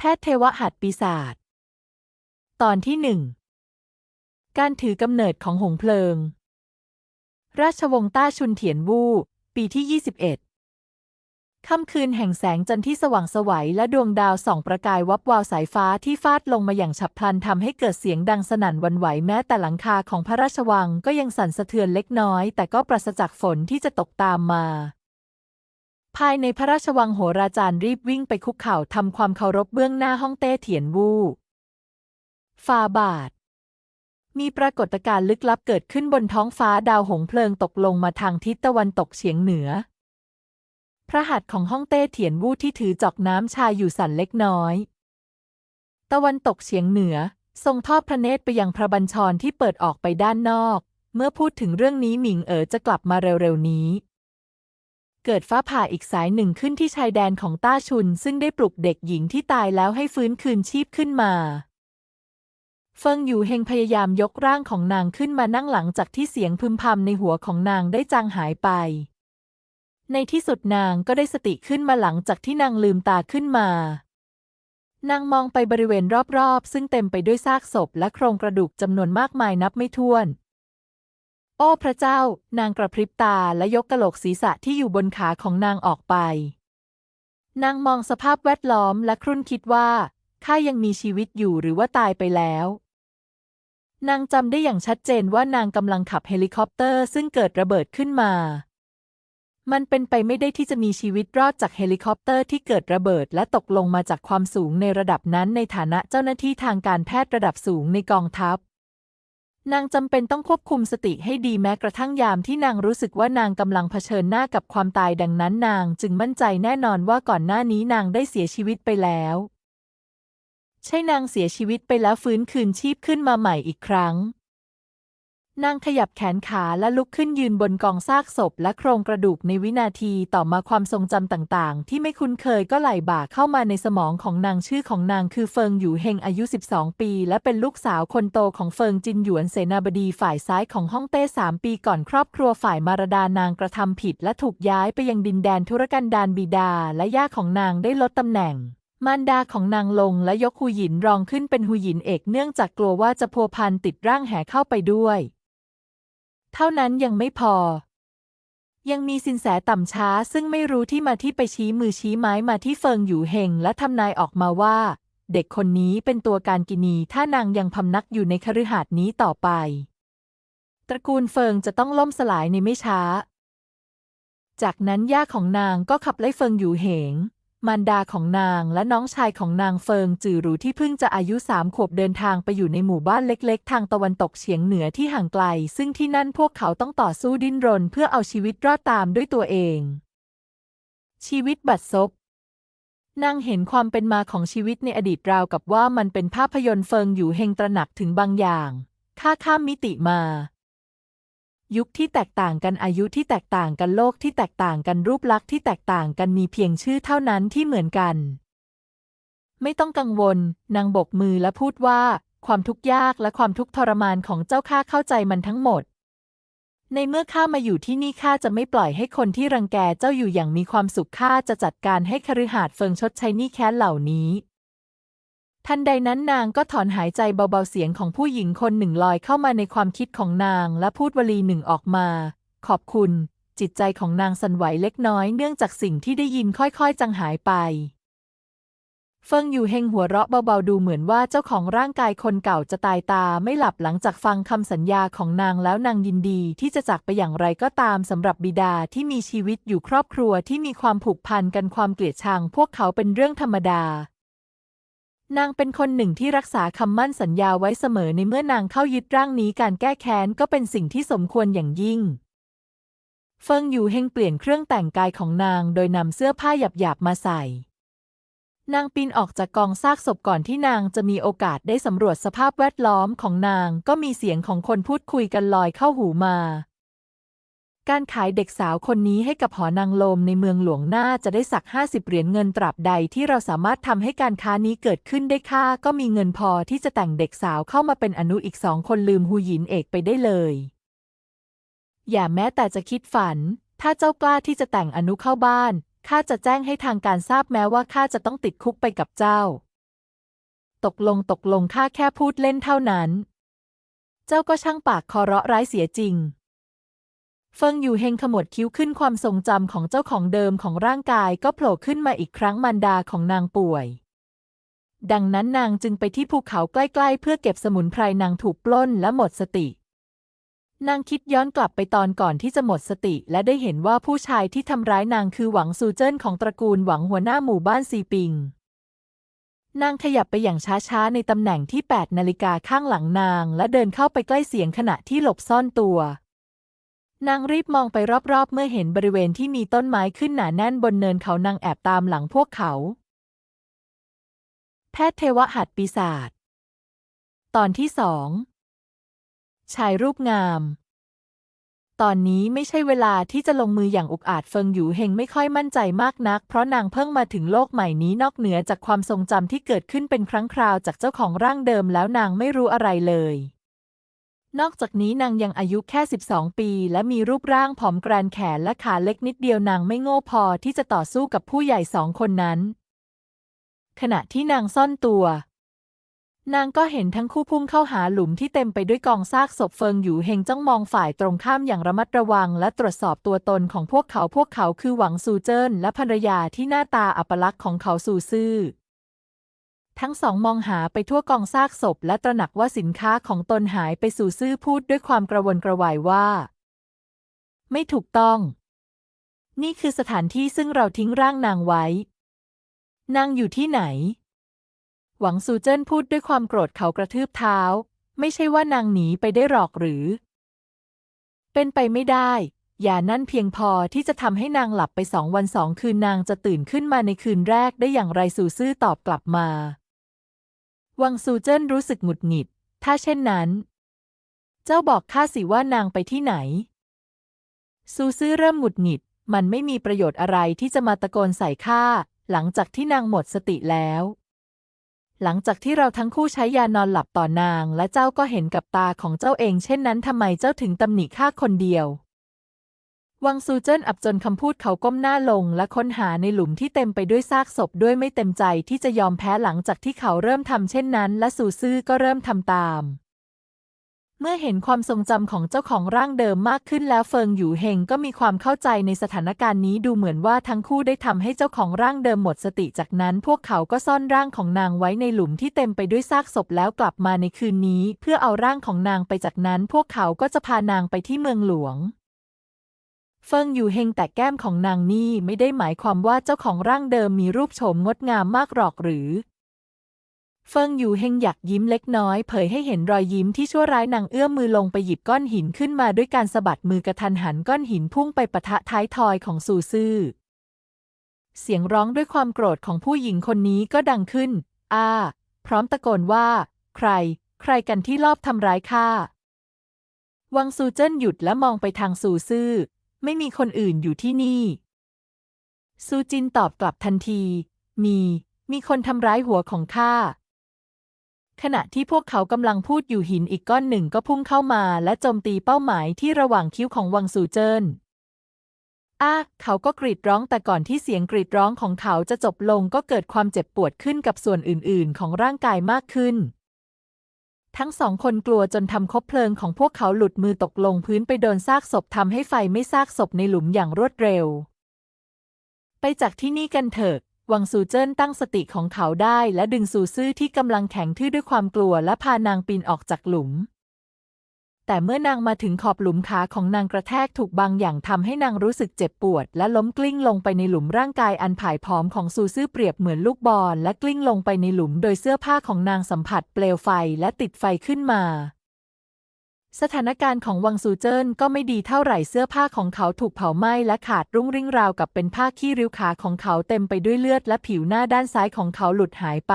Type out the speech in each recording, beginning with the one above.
แพทย์เทวหัตปีศาจ ตอนที่หนึ่ง การถือกำเนิดของหงเพลิง ราชวงศ์ต้าชุนเถียนวู่ ปีที่ 21 ค่ำคืนแห่งแสงจันทร์ที่สว่างสวัยและดวงดาวส่องประกายวับวาวสายฟ้าที่ฟาดลงมาอย่างฉับพลันทำให้เกิดเสียงดังสนั่นวันไหวแม้แต่หลังคาของพระราชวังก็ยังสั่นสะเทือนเล็กน้อย แต่ก็ปราศจากฝนที่จะตกตามมา ภายในพระราชวังโหราจารย์รีบวิ่งไปคุกเข่าทำความเคารพเบื้องหน้าห้องเต้เถียนวู่ฟาบาท มีปรากฏการณ์ลึกลับเกิดขึ้นบนท้องฟ้าดาวหงเพลิงตกลงมาทางทิศตะวันตกเฉียงเหนือ พระหัตถ์ของห้องเต้เถียนวู่ที่ถือจอกน้ำชาอยู่สั่นเล็กน้อย ตะวันตกเฉียงเหนือ ทรงทอดพระเนตรไปยังพระบัญชรที่เปิดออกไปด้านนอก เมื่อพูดถึงเรื่องนี้หมิงเอ๋อจะกลับมาเร็วๆนี้ เกิดฟ้าผ่าอีกสายหนึ่งขึ้นที่ชายแดนของต้าชุน ซึ่งได้ปลุกเด็กหญิงที่ตายแล้วให้ฟื้นคืนชีพขึ้นมา เฟิงอยู่เฮงพยายามยกร่างของนางขึ้นมานั่งหลังจากที่เสียงพึมพำในหัวของนางได้จางหายไป ในที่สุดนางก็ได้สติขึ้นมาหลังจากที่นางลืมตาขึ้นมานางมองไปบริเวณรอบๆ ซึ่งเต็มไปด้วยซากศพและโครงกระดูกจำนวนมากมายนับไม่ถ้วน โอ้พระเจ้า นางกระพริบตาและยกกะโหลกศีรษะที่อยู่บนขาของนางออกไป นางมองสภาพแวดล้อมและครุ่นคิดว่าข้ายังมีชีวิตอยู่หรือว่าตายไปแล้ว นางจำได้อย่างชัดเจนว่านางกำลังขับเฮลิคอปเตอร์ซึ่งเกิดระเบิดขึ้นมา มันเป็นไปไม่ได้ที่จะมีชีวิตรอดจากเฮลิคอปเตอร์ที่เกิดระเบิดและตกลงมาจากความสูงในระดับนั้นในฐานะเจ้าหน้าที่ทางการแพทย์ระดับสูงในกองทัพ นางจำเป็นต้องควบคุมสติให้ดีแม้กระทั่งยามที่นางรู้สึกว่านางกำลังเผชิญหน้ากับความตายดังนั้นนางจึงมั่นใจแน่นอนว่าก่อนหน้านี้นางได้เสียชีวิตไปแล้ว ใช่นางเสียชีวิตไปแล้วฟื้นคืนชีพขึ้นมาใหม่อีกครั้ง นางขยับแขนขาและลุกขึ้นยืนบนกองซากศพและโครงกระดูกในวินาทีต่อมาความทรงจำต่างๆ ที่ไม่คุ้นเคยก็ไหลบ่าเข้ามาในสมองของนางชื่อของนางคือเฟิงหยูเฮงอายุ 12 ปี และเป็นลูกสาวคนโตของเฟิงจินหยวนเสนาบดีฝ่ายซ้ายของฮ่องเต้สามปีก่อนครอบครัวฝ่ายมารดานางกระทำผิด และถูกย้ายไปยังดินแดนธุรกันดารบิดา และย่าของนางได้ลดตำแหน่งมารดาของนางลงและยกหูหยินรองขึ้นเป็นหูหยินเอกเนื่องจากกลัวว่าจะพัวพันติดร่างแห่เข้าไปด้วย เท่านั้นยังไม่พอ ยังมีสินแสต่ำช้าซึ่งไม่รู้ที่มาที่ไปชี้มือชี้ไม้มาที่เฟิงอยู่เฮงและทำนายออกมาว่า เด็กคนนี้เป็นตัวการกินีถ้านางยังพำนักอยู่ในคฤหาสน์นี้ต่อไป ตระกูลเฟิงจะต้องล่มสลายในไม่ช้า จากนั้นย่าของนางก็ขับไล่เฟิงอยู่เหง มารดาของนางและน้องชายของนางเฟิงจือหรูที่เพิ่งจะอายุสามขวบเดินทางไปอยู่ในหมู่บ้านเล็ก ๆ ทางตะวันตกเฉียงเหนือที่ห่างไกล ซึ่งที่นั่นพวกเขาต้องต่อสู้ดิ้นรนเพื่อเอาชีวิตรอดตามด้วยตัวเอง ชีวิตบัดซบนางเห็นความเป็นมาของชีวิตในอดีตราวกับว่ามันเป็นภาพยนตร์เฟิงอยู่เฮงตระหนักถึงบางอย่างค่าข้ามมิติมา ยุคที่แตกต่างกันอายุที่แตกต่างกันโลกที่แตกต่างกันรูปลักษณ์ที่แตกต่างกันมีเพียงชื่อเท่านั้นที่เหมือนกัน ไม่ต้องกังวล นางบกมือและพูดว่า ความทุกข์ยากและความทุกข์ทรมานของเจ้าข้าเข้าใจมันทั้งหมด ในเมื่อข้ามาอยู่ที่นี่ข้าจะไม่ปล่อยให้คนที่รังแกเจ้าอยู่อย่างมีความสุขข้าจะจัดการให้คฤหาสน์เฟิงชดใช้หนี้แค้นเหล่านี้ ทันใดนั้นนางก็ถอนหายใจเบาๆเสียงของผู้หญิงคนหนึ่งลอยเข้ามาในความคิดของนางและพูดวลีหนึ่งออกมา ขอบคุณ จิตใจของนางสั่นไหวเล็กน้อยเนื่องจากสิ่งที่ได้ยินค่อยๆจางหายไป เฟิงอยู่เฮงหัวเราะเบาๆดูเหมือนว่าเจ้าของร่างกายคนเก่าจะตายตาไม่หลับหลังจากฟังคำสัญญาของนางแล้วนางยินดีที่จะจากไปอย่างไรก็ตามสำหรับบิดาที่มีชีวิตอยู่ครอบครัวที่มีความผูกพันกันความเกลียดชังพวกเขาเป็นเรื่องธรรมดา นางเป็นคนหนึ่งที่รักษาคำมั่นสัญญาไว้เสมอในเมื่อนางเข้ายึดร่างนี้การแก้แค้นก็เป็นสิ่งที่สมควรอย่างยิ่ง เฟิงอยู่เฮงเปลี่ยนเครื่องแต่งกายของนางโดยนำเสื้อผ้าหยาบๆมาใส่ นางปีนออกจากกองซากศพก่อนที่นางจะมีโอกาสได้สำรวจสภาพแวดล้อมของนางก็มีเสียงของคนพูดคุยกันลอยเข้าหูมา การขายเด็กสาวคนนี้ให้กับหอนางลมในเมืองหลวงหน่าจะได้สักห้าสิบเหรียญเงินตราบใดที่เราสามารถทำให้การค้านี้เกิดขึ้นได้ค่า ก็มีเงินพอที่จะแต่งเด็กสาวเข้ามาเป็นอนุอีกสองคนลืมหูหยินเอกไปได้เลย อย่าแม้แต่จะคิดฝัน ถ้าเจ้ากล้าที่จะแต่งอนุเข้าบ้านข้าจะแจ้งให้ทางการทราบแม้ว่าข้าจะต้องติดคุกไปกับเจ้า ตกลงตกลงข้าแค่พูดเล่นเท่านั้น เจ้าก็ช่างปากคอเราะร้ายเสียจริง เฟิงอยู่เฮงขมวดคิ้วขึ้นความทรงจำของเจ้าของเดิมของร่างกายก็โผล่ขึ้นมาอีกครั้งมารดาของนางป่วย ดังนั้นนางจึงไปที่ภูเขาใกล้ๆ เพื่อเก็บสมุนไพรนางถูกปล้นและหมดสติ นางคิดย้อนกลับไปตอนก่อนที่จะหมดสติ และได้เห็นว่าผู้ชายที่ทำร้ายนางคือหวังซูเจิ้นของตระกูลหวังหัวหน้าหมู่บ้านซีปิง นางขยับไปอย่างช้าๆในตำแหน่งที่8นาฬิกาข้างหลังนาง และเดินเข้าไปใกล้เสียงขณะที่หลบซ่อนตัว นางรีบมองไปรอบๆ เมื่อเห็นบริเวณที่มีต้นไม้ขึ้นหนาแน่นบนเนินเขานางแอบตามหลังพวกเขา แพทย์เทวหัดปีศาจตอนที่สองชายรูปงาม ตอนนี้ไม่ใช่เวลาที่จะลงมืออย่างอุกอาจเฟิงหยูเฮงไม่ค่อยมั่นใจมากนัก เพราะนางเพิ่งมาถึงโลกใหม่นี้นอกเหนือจากความทรงจำที่เกิดขึ้นเป็นครั้งคราวจากเจ้าของร่างเดิมแล้วนางไม่รู้อะไรเลย นอกจากนี้นางยังอายุแค่ 12 ปี และมีรูปร่างผอมแกรนแขนและขาเล็กนิดเดียวนางไม่โง่พอที่จะต่อสู้กับผู้ใหญ่สองคนนั้น ขณะที่นางซ่อนตัว นางก็เห็นทั้งคู่พุ่งเข้าหาหลุมที่เต็มไปด้วยกองซากศพเฟิงหยูเฮงจ้องมองฝ่ายตรงข้ามอย่างระมัดระวัง และตรวจสอบตัวตนของพวกเขาพวกเขาคือหวังซูเจิ้นและภรรยาที่หน้าตาอัปลักษณ์ของเขาซูซื่อ ทั้งสองมองหาไปทั่วกองซากศพ และตระหนักว่าสินค้าของตนหายไปสู่ซื่อพูดด้วยความกระวนกระวายว่า ไม่ถูกต้อง นี่คือสถานที่ซึ่งเราทิ้งร่างนางไว้ นางอยู่ที่ไหน หวังซูเจิ้นพูดด้วยความโกรธเขากระทืบเท้า ไม่ใช่ว่านางหนีไปได้หรอกหรือ เป็นไปไม่ได้อย่านั่นเพียงพอที่จะทำให้นางหลับไปสองวันสองคืนนางจะตื่นขึ้นมาในคืนแรกได้อย่างไรซูซื่อตอบกลับมา วังซูเจิ้นรู้สึกหงุดหงิด ถ้าเช่นนั้น เจ้าบอกข้าสิว่านางไปที่ไหน ซูซื่อเริ่มหงุดหงิด มันไม่มีประโยชน์อะไรที่จะมาตะโกนใส่ข้าหลังจากที่นางหมดสติแล้ว หลังจากที่เราทั้งคู่ใช้ยานอนหลับต่อนาง และเจ้าก็เห็นกับตาของเจ้าเอง เช่นนั้นทำไมเจ้าถึงตำหนิข้าคนเดียว วังซูเจิ้นอับจนคำพูดเขาก้มหน้าลงและค้นหาในหลุมที่เต็มไปด้วยซากศพด้วยไม่เต็มใจที่จะยอมแพ้หลังจากที่เขาเริ่มทำเช่นนั้น และซูซื่อก็เริ่มทำตาม เมื่อเห็นความทรงจำของเจ้าของร่างเดิมมากขึ้นแล้วเฟิงหยูเฮงก็มีความเข้าใจในสถานการณ์นี้ดูเหมือนว่าทั้งคู่ได้ทำให้เจ้าของร่างเดิมหมดสติจากนั้น พวกเขาก็ซ่อนร่างของนางไว้ในหลุมที่เต็มไปด้วยซากศพแล้วกลับมาในคืนนี้ เพื่อเอาร่างของนางไปจากนั้น พวกเขาก็จะพานางไปที่เมืองหลวง เฟิงอยู่เฮงแต่แก้มของนางนี่ไม่ได้หมายความว่าเจ้าของร่างเดิมมีรูปโฉมงดงามมากหรอกหรือ เฟิงอยู่เฮงอยากยิ้มเล็กน้อยเผยให้เห็นรอยยิ้มที่ชั่วร้ายนางเอื้อมมือลงไปหยิบก้อนหินขึ้นมาด้วยการสะบัดมือกระทันหันก้อนหินพุ่งไปปะทะท้ายทอยของซูซื่อ เสียงร้องด้วยความโกรธของผู้หญิงคนนี้ก็ดังขึ้น อ้า พร้อมตะโกนว่า ใคร ใครกันที่ลอบทำร้ายข้า วังซูเจิ้นหยุดและมองไปทางซูซื่อ ไม่มีคนอื่นอยู่ที่นี่ ซูจินตอบกลับทันที มี มีคนทำร้ายหัวของข้า ขณะที่พวกเขากำลังพูดอยู่หินอีกก้อนหนึ่งก็พุ่งเข้ามาและโจมตีเป้าหมายที่ระหว่างคิ้วของวังซูเจินอ้าเขาก็กรีดร้องแต่ก่อนที่เสียงกรีดร้องของเขาจะจบลงก็เกิดความเจ็บปวดขึ้นกับส่วนอื่น ๆ ของร่างกายมากขึ้น ทั้งสองคนกลัวจนทำคบเพลิงของพวกเขาหลุดมือตกลงพื้นไปโดนซากศพทำให้ไฟไม่ซากศพในหลุมอย่างรวดเร็ว ไปจากที่นี่กันเถอะวังซูเจิ้นตั้งสติของเขาได้และดึงซูซื่อที่กำลังแข็งทื่อด้วยความกลัวและพานางปีนออกจากหลุม แต่เมื่อนางมาถึงขอบหลุมขาของนางกระแทกถูกบางอย่างทำให้นางรู้สึกเจ็บปวด และล้มกลิ้งลงไปในหลุมร่างกายอันผายผอมของซูซื่อเปรียบเหมือนลูกบอลและกลิ้งลงไปในหลุมโดยเสื้อผ้าของนางสัมผัสเปลวไฟและติดไฟขึ้นมาสถานการณ์ของวังซูเจิ้นก็ไม่ดีเท่าไหร่เสื้อผ้าของเขาถูกเผาไหม้และขาดรุ่งริ่งราวกับเป็นผ้าขี้ริ้วขาของเขาเต็มไปด้วยเลือดและผิวหน้าด้านซ้ายของเขาหลุดหายไป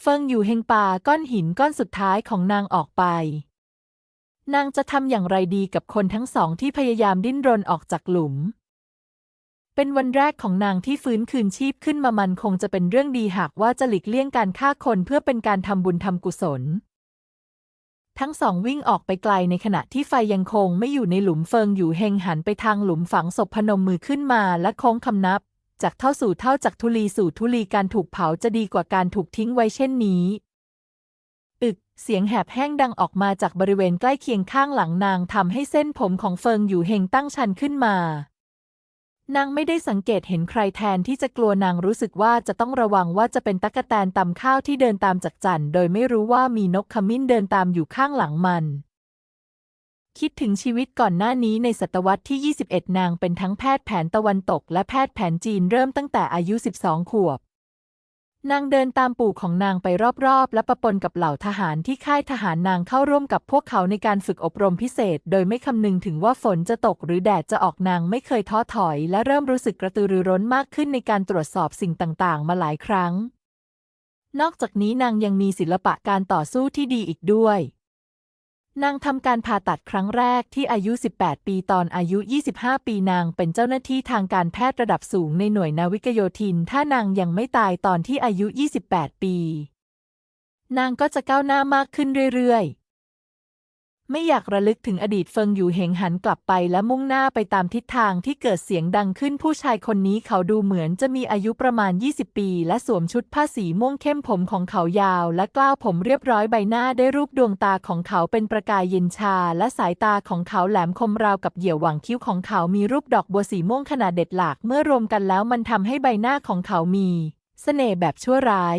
เฟิงอยู่เฮงปาก้อนหินก้อนสุดท้ายของนางออกไป นางจะทำอย่างไรดีกับคนทั้งสองที่พยายามดิ้นรนออกจากหลุม เป็นวันแรกของนางที่ฟื้นคืนชีพขึ้นมามันคงจะเป็นเรื่องดีหากว่าจะหลีกเลี่ยงการฆ่าคนเพื่อเป็นการทำบุญทำกุศล ทั้งสองวิ่งออกไปไกลในขณะที่ไฟยังคงไม่อยู่ในหลุมเฟิงอยู่เฮงหันไปทางหลุมฝังศพพนมมือขึ้นมาและโค้งคำนับ จากเท่าสู่เท่าจากทุลีสู่ทุลีการถูกเผาจะดีกว่าการถูกทิ้งไว้เช่นนี้ อึก เสียงแหบแห้งดังออกมาจากบริเวณใกล้เคียงข้างหลังนางทำให้เส้นผมของเฟิงอยู่เฮงตั้งชันขึ้นมา นางไม่ได้สังเกตเห็นใครแทนที่จะกลัวนางรู้สึกว่าจะต้องระวังว่าจะเป็นตั๊กแตนตำข้าวที่เดินตามจากจันโดยไม่รู้ว่ามีนกขมิ้นเดินตามอยู่ข้างหลังมันคิดถึงชีวิตก่อนหน้านี้ในศตวรรษที่ 21 นางเป็นทั้งแพทย์แผนตะวันตกและแพทย์แผนจีนเริ่มตั้งแต่อายุ 12 ขวบ นางเดินตามปู่ของนางไปรอบๆ และประปนกับเหล่าทหารที่ค่ายทหารนางเข้าร่วมกับพวกเขาในการฝึกอบรมพิเศษ โดยไม่คำนึงถึงว่าฝนจะตกหรือแดดจะออกนางไม่เคยท้อถอย และเริ่มรู้สึกกระตือรือร้นมากขึ้นในการตรวจสอบสิ่งต่างๆ มาหลายครั้ง นอกจากนี้นางยังมีศิลปะการต่อสู้ที่ดีอีกด้วย นางทำการผ่าตัดครั้งแรกที่อายุ 18 ปีตอนอายุ 25 ปีนางเป็นเจ้าหน้าที่ทางการแพทย์ระดับสูงในหน่วยนาวิกโยธิน ถ้านางยังไม่ตายตอนที่อายุ 28 ปี นางก็จะก้าวหน้ามากขึ้นเรื่อยๆ ไม่อยากระลึกถึงอดีตเฟิงอยู่เหงหันกลับไปและมุ่งหน้าไปตามทิศทางที่เกิดเสียงดังขึ้นผู้ชายคนนี้เขาดูเหมือนจะมีอายุประมาณ 20 ปี และสวมชุดผ้าสีม่วงเข้มผมของเขายาว และกล้าวผมเรียบร้อยใบหน้าได้รูปดวงตาของเขาเป็นประกายเย็นชา และสายตาของเขาแหลมคมราวกับเหยี่ยวหว่างคิ้วของเขามีรูปดอกบัวสีม่วงขนาดเด็ดหลากเมื่อรวมกันแล้วมันทำให้ใบหน้าของเขามีเสน่ห์แบบชั่วร้าย